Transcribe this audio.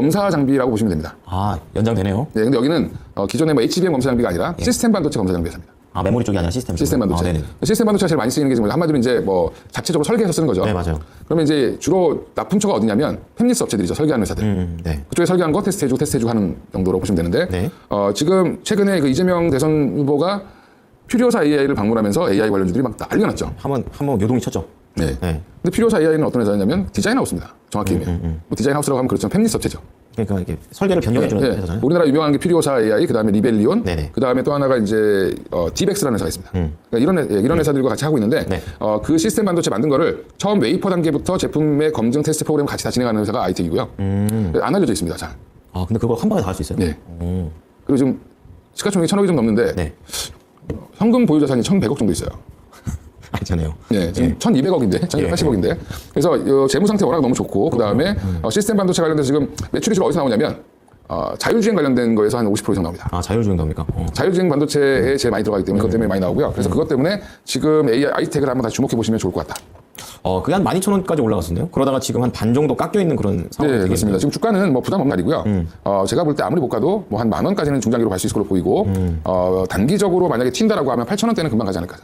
검사 장비라고 보시면 됩니다. 아, 연장되네요. 네, 근데 여기는 어, 기존의 뭐 HBM 검사 장비가 아니라 시스템 반도체 검사 장비 회사입니다. 아, 메모리 쪽이 아니라 시스템. 시스템 쪽으로. 반도체. 아, 네네. 시스템 반도체가 제일 많이 쓰이는 게 지금 한마디로 이제 뭐 자체적으로 설계해서 쓰는 거죠. 네, 맞아요. 그러면 이제 주로 납품처가 어디냐면 팹리스 업체들이죠. 설계하는 회사들. 음, 네. 그쪽에 설계한 거 테스트해주고 테스트해주고 하는 정도로 보시면 되는데 네. 어, 지금 최근에 그 이재명 대선 후보가 퓨리오사 AI를 방문하면서 AI 관련주들이 막 난리가 났죠. 한번 한번 요동이 쳤죠. 네. 네. 근데 퓨리오사 AI는 어떤 회사냐면 디자인 하우스입니다. 정확히 얘기하면. 뭐 디자인 하우스라고 하면 그렇지만 팹리스 업체죠. 그러니까 이게 설계를 변경해 주는 네. 회사잖아요. 우리나라 유명한 게 퓨리오사 AI, 그 다음에 리벨리온, 네네. 그 다음에 또 하나가 이제 어, 디백스라는 회사가 있습니다. 그러니까 이런 회- 예, 이런 회사들과 같이 하고 있는데 네. 어, 그 시스템 반도체 만든 거를 처음 웨이퍼 단계부터 제품의 검증 테스트 프로그램 같이 다 진행하는 회사가 아이텍이고요. 안 알려져 있습니다. 잘. 아, 근데 그걸 한 방에 다 할 수 있어요? 네. 그리고 지금 시가총액이 천억이 좀 넘는데 네. 현금 보유 자산이 1,100억 정도 있어요. 알잖아요. 네, 지금 1,200억인데, 1,280억인데. 그래서 이 재무 상태 워낙 너무 좋고, 그 다음에 시스템 반도체 관련돼서 지금 매출이 주로 어디서 나오냐면 어, 자율주행 관련된 거에서 한 50% 이상 나옵니다. 아, 자율주행 나옵니까? 어. 자율주행 반도체에 제일 많이 들어가기 때문에 그것 때문에 많이 나오고요. 그래서 그것 때문에 지금 AI 아이텍을 한번 다시 주목해 보시면 좋을 것 같다. 어, 그게 한 12,000원까지 올라갔었네요. 그러다가 지금 한 반 정도 깎여 있는 그런 상황이 네, 되겠네요. 그렇습니다. 지금 주가는 뭐 부담 없는 날이고요. 어, 제가 볼 때 아무리 못 가도 뭐 한 만 원까지는 중장기로 갈 수 있을 걸로 보이고, 어, 단기적으로 만약에 튄다라고 하면 8천 원대는 금방 가지 않을까.